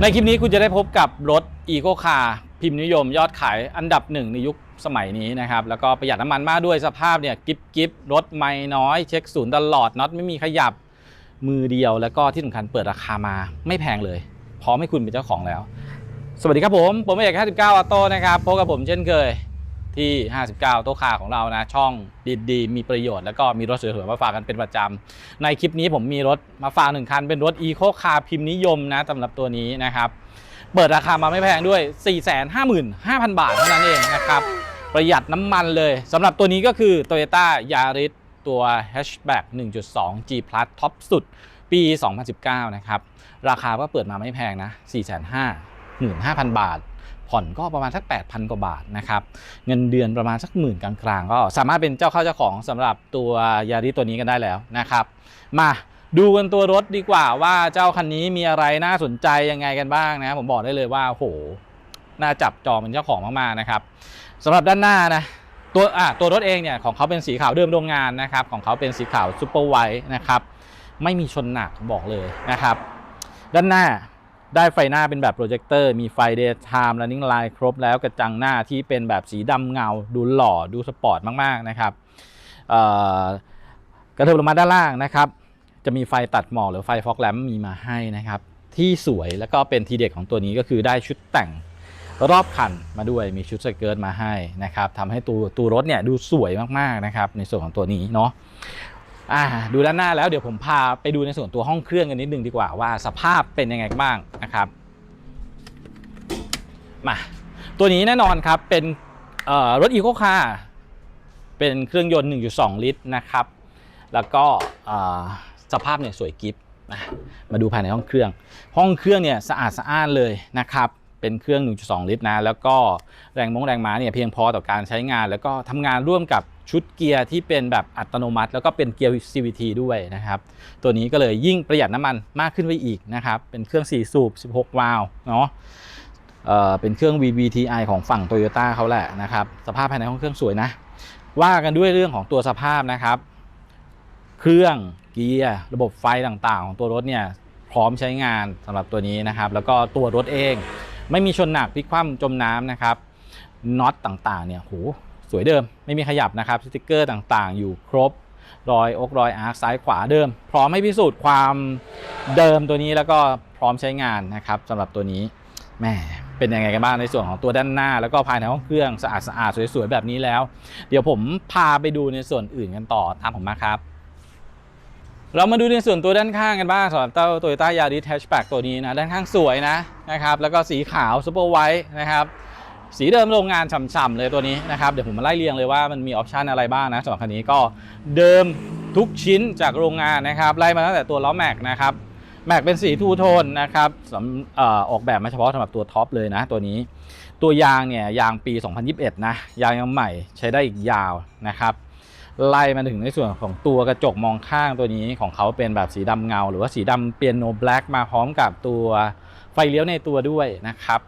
ในคลิปนี้คุณจะได้พบกับรถ e c o Car พิมพ์นิยมยอดขายอันดับหนึ่งในยุคสมัยนี้นะครับ แล้วก็ประหยัดน้ำมันมากด้วยสภาพเนี่ยกิบกิบรถไม่น้อย เช็คศูนย์ตลอดน็อตไม่มีขยับมือเดียว แล้วก็ที่สำคัญเปิดราคามาไม่แพงเลย พร้อมให้คุณเป็นเจ้าของแล้ว สวัสดีครับผม ผมเอก59ออโต้นะครับพบกับผมเช่นเคย ที่ 59 โต๊ะคาของเรานะ ช่องดีๆ มีประโยชน์แล้วก็มีรถสวยๆมาฝากกันเป็นประจำในคลิปนี้ผมมีรถมาฝากหนึ่งคัน เป็นรถ Eco Car พิมพ์นิยมนะสำหรับตัวนี้นะครับเปิดราคามาไม่แพงด้วย 455,000 บาทเท่านั้นเองนะครับประหยัดน้ำมันเลยสำหรับตัวนี้ก็คือ Toyota Yaris ตัว Hatchback 1.2 G Plus ท็อปสุดปี 2019 นะครับ ราคาก็เปิดมาไม่แพงนะ 455,000 บาท ผ่อนก็ประมาณสัก 8,000 กว่าบาทนะครับ เงินเดือนประมาณสักหมื่นกลางๆ ก็สามารถเป็นเจ้าเข้าเจ้าของสำหรับตัวยาริตัวนี้กันได้แล้วนะครับ มาดูกันตัวรถดีกว่าว่าเจ้าคันนี้มีอะไรน่าสนใจยังไงกันบ้างนะ ผมบอกได้เลยว่าโอ้โหน่าจับจองเป็นเจ้าของมากๆนะครับสำหรับด้านหน้านะตัวอะตัวรถเองเนี่ยของเขาเป็นสีขาวเดิมโรงงานนะครับ ของเขาเป็นสีขาวซูเปอร์ไวท์นะครับ ไม่มีชนหนักบอกเลยนะครับ ด้านหน้า ได้ไฟหน้าเป็นแบบโปรเจคเตอร์มีไฟ daytime running light ครบแล้วกระจังหน้าที่เป็นแบบสีดำเงา ดูหล่อดูสปอร์ตมากๆนะครับกระเทิบลงมาด้านล่างนะครับ จะมีไฟตัดหมอกหรือไฟฟอกแลมมีมาให้นะครับ ที่สวยแล้วก็เป็นทีเด็ดของตัวนี้ก็คือได้ชุดแต่งรอบคันมาด้วยมีชุดสเกิร์ตมาให้นะครับทำให้ตัวตัวรถเนี่ยดูสวยมากๆนะครับในส่วนของตัวนี้เนาะ อ่าดูด้านหน้าแล้วเดี๋ยวผมพาไปดูในส่วนตัวห้องเครื่องกันนิดนึงดีกว่าว่าสภาพเป็นยังไงบ้างนะครับมาตัวนี้แน่นอนครับเป็นรถอีโคคาร์เป็นเครื่องยนต์ 1.2 ลิตรนะครับ แล้วก็สภาพเนี่ยสวยกิฟต์นะมาดูภายในห้องเครื่อง ห้องเครื่องเนี่ยสะอาดสะอ้านเลยนะครับ เป็นเครื่อง 1.2 ลิตรนะ แล้วก็แรงมงแรงม้าเนี่ยเพียงพอต่อการใช้งาน แล้วก็ทำงานร่วมกับ ชุดเกียร์ที่เป็นแบบอัตโนมัติ แล้วก็เป็นเกียร์ CVT ด้วยนะครับ ตัวนี้ก็เลยยิ่งประหยัดน้ำมันมากขึ้นไปอีกนะครับ เป็นเครื่อง 4 สูบ 16 วาล์วเนาะเอ่อเป็นเครื่อง VVTi ของฝั่ง Toyota เขาแหละนะครับ สภาพภายในห้องเครื่องสวยนะ ว่ากันด้วยเรื่องของตัวสภาพนะครับ เครื่องเกียร์ระบบไฟต่างๆ ของตัวรถเนี่ยพร้อมใช้งานสำหรับตัวนี้นะครับ แล้วก็ตัวรถเอง ไม่มีชนหนักพลิกคว่ำจมน้ำนะครับน็อตต่างๆเนี่ยโห สวยเดิมไม่มีขยับนะครับสติกเกอร์ต่างๆ อยู่ครบรอยอกรอยอาร์คซ้ายขวาเดิม พร้อมให้พิสูจน์ความเดิมตัวนี้แล้วก็พร้อมใช้งานนะครับสำหรับตัวนี้แม่เป็นยังไงกันบ้างในส่วนของตัวด้านหน้า แล้วก็ภายในห้องเครื่องสะอาดสะอาดๆสวยๆแบบนี้แล้ว เดี๋ยวผมพาไปดูในส่วนอื่นกันต่อตามผมมาครับเรามาดูในส่วนตัวด้านข้างกันบ้างสำหรับเจ้า Toyota Yaris Hatchback ตัวนี้นะ ด้านข้างสวยนะนะครับ แล้วก็สีขาวซูเปอร์ไวท์นะครับ สีเดิมโรงงานฉ่ำๆเลยตัวนี้นะครับเดี๋ยวผมมาไล่เรียงเลยว่ามันมีออปชันอะไรบ้างนะสำหรับคันนี้ก็เดิมทุกชิ้นจากโรงงานนะครับไล่มาตั้งแต่ตัวล้อแม็กนะครับแม็กเป็นสีทูโทนนะครับสำออออกแบบมาเฉพาะสำหรับตัวท็อปเลยนะตัวนี้ตัวยางเนี่ยยางปี 2021 นะ ยางยังใหม่ใช้ได้อีกยาวนะครับไล่มาถึงในส่วนของตัวกระจกมองข้างตัวนี้ของเขาเป็นแบบสีดำเงา หรือว่าสีดำเปียโนแบล็กมาพร้อมกับตัวไฟเลี้ยวในตัวด้วยนะครับ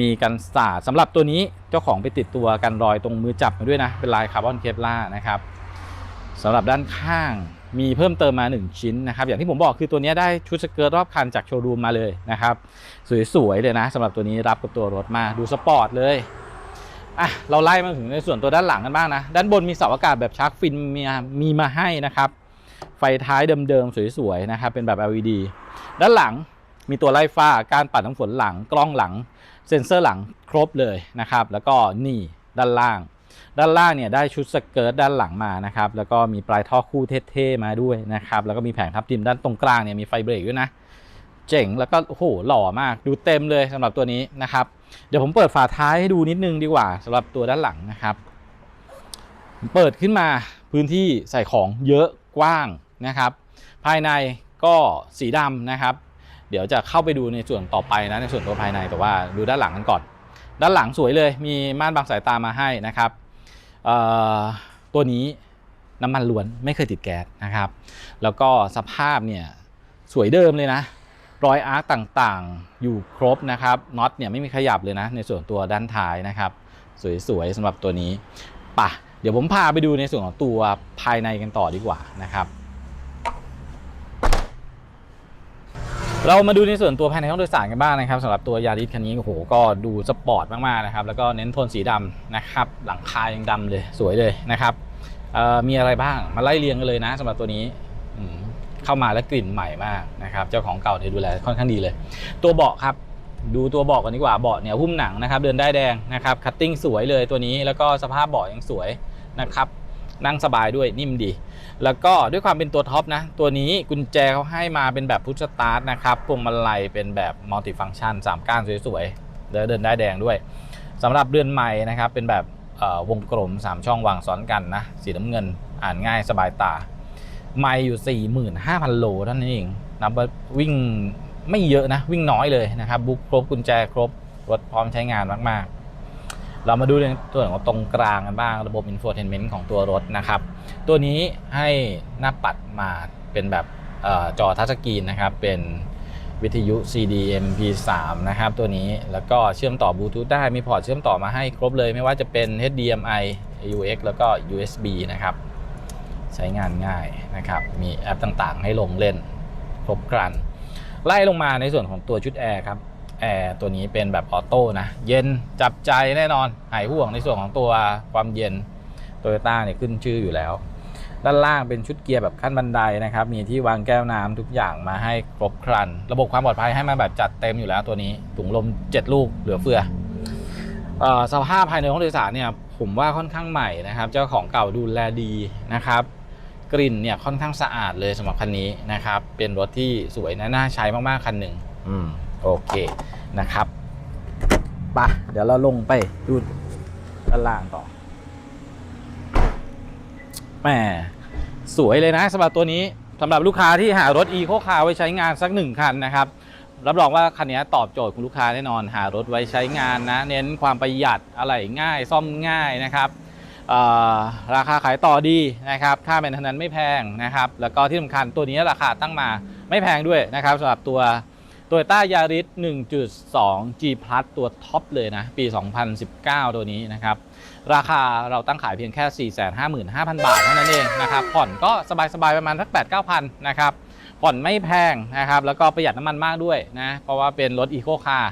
มีกันสาดสำหรับตัวนี้เจ้าของไปติดตัวกันรอยตรงมือจับมาด้วยนะ เป็นลายคาร์บอนเคปล่านะครับสำหรับด้านข้างมีเพิ่มเติมมา 1 ชิ้นนะครับอย่างที่ผมบอกคือตัวนี้ได้ชุดสเกิร์ตรอบคันจากโชว์รูมมาเลยนะครับสวยๆเลยนะสำหรับตัวนี้รับกับตัวรถมาดูสปอร์ตเลยอะเราไล่มาถึงในส่วนตัวด้านหลังกันบ้างนะ ด้านบนมีเสาอากาศแบบชาร์กฟินมีมีมาให้นะครับ ไฟท้ายเดิมๆสวยๆนะครับเป็นแบบ LED ด้านหลังมีตัวไล่ฟ้าการปัดน้ำฝนหลังกล้องหลัง เซ็นเซอร์หลังครบเลยนะครับ แล้วก็นี่ด้านล่าง ด้านล่างเนี่ยได้ชุดสเกิร์ตด้านหลังมานะครับ แล้วก็มีปลายท่อคู่เท่ๆมาด้วยนะครับ แล้วก็มีแผงทับทิมด้านตรงกลางเนี่ยมีไฟเบรกด้วยนะ เจ๋งแล้วก็โอ้โหหล่อมากดูเต็มเลยสำหรับตัวนี้นะครับ เดี๋ยวผมเปิดฝาท้ายให้ดูนิดนึงดีกว่าสำหรับตัวด้านหลังนะครับเปิดขึ้นมาพื้นที่ใส่ของเยอะกว้างนะครับ ภายในก็สีดำนะครับ เดี๋ยวจะเข้าไปดูในส่วนต่อไปนะในส่วนตัวภายในแต่ว่าดูด้านหลังกันก่อน ด้านหลังสวยเลย มีม่านบังสายตามาให้นะครับตัวนี้น้ำมันล้วนไม่เคยติดแก๊สนะครับ แล้วก็สภาพเนี่ยสวยเดิมเลยนะ รอยอาร์ตต่างๆอยู่ครบนะครับน็อตเนี่ยไม่มีขยับเลยนะ ในส่วนตัวด้านท้ายนะครับ สวยๆสำหรับตัวนี้ปะเดี๋ยวผมพาไปดูในส่วนของตัวภายในกันต่อดีกว่านะครับ เรามาดูในส่วนตัวภายในห้องโดยสารกันบ้างนะครับสำหรับตัวยาริสคันนี้โอ้โหก็ดูสปอร์ตมากๆนะครับแล้วก็เน้นโทนสีดำนะครับหลังคายังดำเลยสวยเลยนะครับมีอะไรบ้างมาไล่เรียงกันเลยนะสำหรับตัวนี้เข้ามาแล้วกลิ่นใหม่มากนะครับเจ้าของเก่าเนี่ยดูแลค่อนข้างดีเลย ตัวเบาะครับดูตัวเบาะกันดีกว่าเบาะเนี่ยหุ้มหนังนะครับเดินได้แดงนะครับคัตติ้งสวยเลยตัวนี้แล้วก็สภาพเบาะยังสวยนะครับ นั่งสบายด้วยนิ่มดี แล้วก็ด้วยความเป็นตัวท็อปนะ ตัวนี้กุญแจเขาให้มาเป็นแบบพุชสตาร์ทนะครับพวงมาลัยเป็นแบบมัลติฟังชัน3ก้านสวยๆเดินเดินได้แดงด้วยสำหรับเรือนใหม่นะครับเป็นแบบวงกลม 3 ช่องวางซ้อนกันนะสีน้ำเงินอ่านง่ายสบายตา ไม่อยู่ 45,000 โลเท่านั้นเองนับว่าวิ่งไม่เยอะนะ วิ่งน้อยเลยนะครับ บุ๊กครบกุญแจครบรถพร้อมใช้งานมาก ๆ เรามาดูในส่วของตรงกลางกันบ้างระบบอินโฟเทนเมนต์ของตัวรถนะครับ ตัวนี้ให้หน้าปัดมาเป็นแบบออจอทัชสกรีนนะครับ เป็นวิทยุ CD MP3 นะครับ ตัวนี้แล้วก็เชื่อมต่อบลูทูธได้มีพอร์ตเชื่อมต่อมาให้ครบเลยไม่ว่าจะเป็น HDMI AUX แล้วก็ USB นะครับ ใช้งานง่ายนะครับ มีแอปต่างๆ ให้ลงเล่นครบครัน ไล่ลงมาในส่วนของตัวชุดแอร์ครับ แอร์ตัวนี้เป็นแบบออโต้นะเย็นจับใจแน่นอนหายห่วงในส่วนของตัวความเย็นโตโยต้าเนี่ยขึ้นชื่ออยู่แล้ว ด้านล่างเป็นชุดเกียร์แบบขั้นบันไดนะครับ มีที่วางแก้วน้ำทุกอย่างมาให้ครบครัน ระบบความปลอดภัยให้มาแบบจัดเต็มอยู่แล้วตัวนี้ถุงลม 7 ลูกเหลือเฟือสภาพภายในห้องโดยสารเนี่ยผมว่าค่อนข้างใหม่นะครับ เจ้าของเก่าดูแลดีนะครับ กลิ่นเนี่ยค่อนข้างสะอาดเลยสำหรับคันนี้นะครับ เป็นรถที่สวยนะน่าใช้มากๆคันหนึ่งอืมโอเค นะครับไปะเดี๋ยวเราลงไปดูด้านล่างต่อแหมสวยเลยนะสำหรับตัวนี้สำหรับลูกค้าที่หารถ e โคคาไว้ใช้งานสักหนึ่งคันนะครับ รับรองว่าคันนี้ตอบโจทย์คุณลูกค้าแน่นอน หารถไว้ใช้งานนะ เน้นความประหยัดอะไรง่ายซ่อมง่ายนะครับราคาขายต่อดีนะครับ ค่าแมนเทนนั้นไม่แพงนะครับ แล้วก็ที่สำคัญตัวนี้ราคาตั้งมาไม่แพงด้วยนะครับสำหรับตัว Toyota Yaris 1.2 G Plus ตัวท็อปเลยนะ ปี 2019 ตัวนี้นะครับ ราคาเราตั้งขายเพียงแค่ 455,000 บาทเท่านั้นเองนะครับ ผ่อนก็สบายๆ ประมาณสัก 8-9,000 นะครับ ผ่อนไม่แพงนะครับ แล้วก็ประหยัดน้ำมันมากด้วยนะ เพราะว่าเป็นรถ Eco Car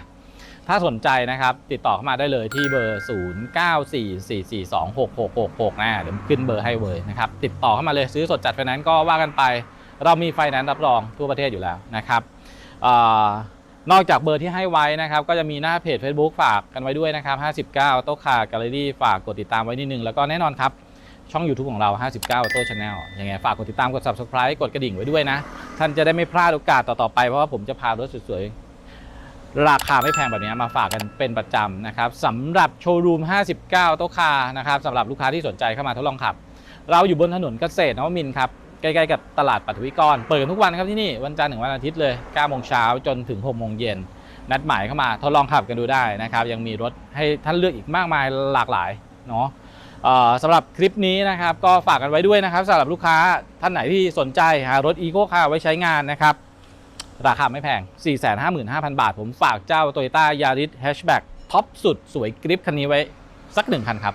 ถ้าสนใจนะครับ ติดต่อเข้ามาได้เลยที่เบอร์ 0944426666 นะ เดี๋ยวขึ้นเบอร์ให้เลยนะครับ ติดต่อเข้ามาเลยซื้อสดจัดไฟแนนซ์ก็ว่ากันไป เรามีไฟแนนซ์รับรองทั่วประเทศอยู่แล้วนะครับ นอกจากเบอร์ที่ให้ไว้นะครับ ก็จะมีหน้าเพจ Facebook ฝากกันไว้ด้วยนะครับ 59 โต๊ะคาแกลเลอรี่ฝากกดติดตามไว้นิดนึง แล้วก็แน่นอนครับ ช่อง YouTube ของเรา 59 โต๊ะชาแนลยังไงฝากกดติดตามกด Subscribe กดกระดิ่งไว้ด้วยนะ ท่านจะได้ไม่พลาดโอกาสต่อๆไป เพราะว่าผมจะพารถสวยๆ ราคาไม่แพงแบบนี้มาฝากกันเป็นประจำนะครับสำหรับโชว์รูม 59 โต๊ะคานะครับสำหรับลูกค้าที่สนใจเข้ามาทดลองขับ เราอยู่บนถนนเกษตรนวมินครับ ใกล้ๆกับตลาดปัทวิกร เปิดทุกวันครับที่นี่ วันจันทร์ถึงวันอาทิตย์เลย9โมงเช้าจนถึง6โมงเย็น นัดหมายเข้ามาทดลองขับกันดูได้นะครับ ยังมีรถให้ท่านเลือกอีกมากมายหลากหลายเนาะสำหรับคลิปนี้นะครับก็ฝากกันไว้ด้วยนะครับสำหรับลูกค้าท่านไหนที่สนใจหารถ Eco Car ไว้ใช้งานนะครับราคาไม่แพง 455,000 บาท ผมฝากเจ้า Toyota Yaris Hatchback ท็อปสุดสวยกริปคันนี้ไว้สักหนึ่งคันครับ